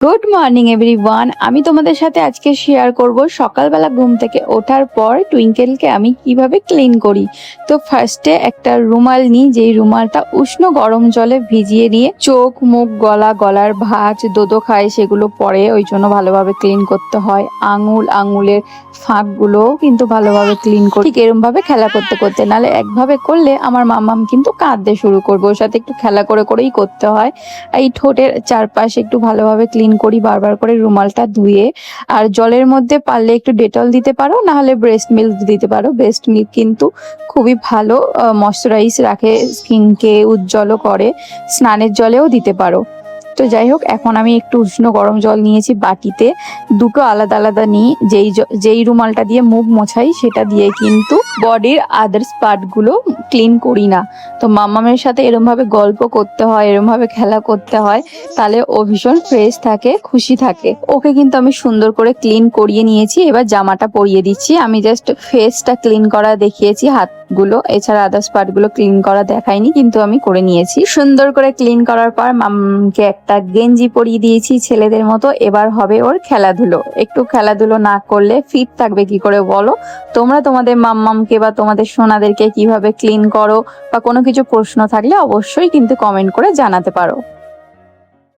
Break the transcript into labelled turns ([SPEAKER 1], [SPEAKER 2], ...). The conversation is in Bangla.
[SPEAKER 1] গুড মর্নিং এভরিওয়ান আমি তোমাদের সাথে আজকে শেয়ার করব সকালবেলা ঘুম থেকে ওঠার পর টুইঙ্কেলকে আমি কীভাবে ক্লিন করি। তো ফার্স্টে একটা রুমাল নিই, যেই রুমালটা উষ্ণ গরম জলে ভিজিয়ে নিয়ে চোখ, মুখ, গলা, গলার ভাঁজ, দোদো খায়, সেগুলো পরে ওই জন্য ভালোভাবে ক্লিন করতে হয়। আঙুল, আঙুলের ফাঁকগুলো কিন্তু ভালোভাবে ক্লিন করি ঠিক এরম ভাবে খেলা করতে করতে। নালে একভাবে করলে আমার মামাম কিন্তু কাঁদতে শুরু করবে। ওর সাথে একটু খেলা করে করেই করতে হয়। এই ঠোঁটের চারপাশে একটু ভালোভাবে ক্লিন করি, বারবার করে রুমালটা ধুয়ে। আর জলের মধ্যে পারলে একটু ডেটল দিতে পারো না হলে ব্রেস্ট মিল্ক দিতে পারো। ব্রেস্ট মিল্ক কিন্তু খুবই ভালো ময়শ্চারাইজ রাখে স্কিনকে উজ্জ্বল করে, স্নানের জলেও দিতে পারো। তো যাই হোক, এখন আমি একটু উষ্ণ গরম জল নিয়েছি বাটিতে। দুটো আলাদা আলাদা নিই, যেই যেই রুমালটা দিয়ে মুখ মোছাই সেটা দিয়ে কিন্তু বডির আদার্স পার্টগুলো ক্লিন করি না। তো মামামের সাথে এরম ভাবে গল্প করতে হয় এরম ভাবে খেলা করতে হয়, তাহলে ও ভীষণ ফ্রেশ থাকে, খুশি থাকে। ওকে কিন্তু আমি সুন্দর করে ক্লিন করিয়ে নিয়েছি, এবার জামাটা পরিয়ে দিচ্ছি। আমি জাস্ট ফেসটা ক্লিন করা দেখিয়েছি হাতগুলো এছাড়া আদার্স পার্টগুলো ক্লিন করা দেখায়নি, কিন্তু আমি করে নিয়েছি। সুন্দর করে ক্লিন করার পর মামকে একটা গেঞ্জি পরিয়ে দিয়েছি ছেলেদের মতো, এবার হবে ওর খেলাধুলো। একটু খেলাধুলো না করলে ফিট থাকবে কি করে বলো? তোমরা তোমাদের মাম্মামকে বা তোমাদের সোনাদেরকে কীভাবে ক্লিন করো বা কোনো কিছু প্রশ্ন থাকলে অবশ্যই কিন্তু কমেন্ট করে জানাতে পারো।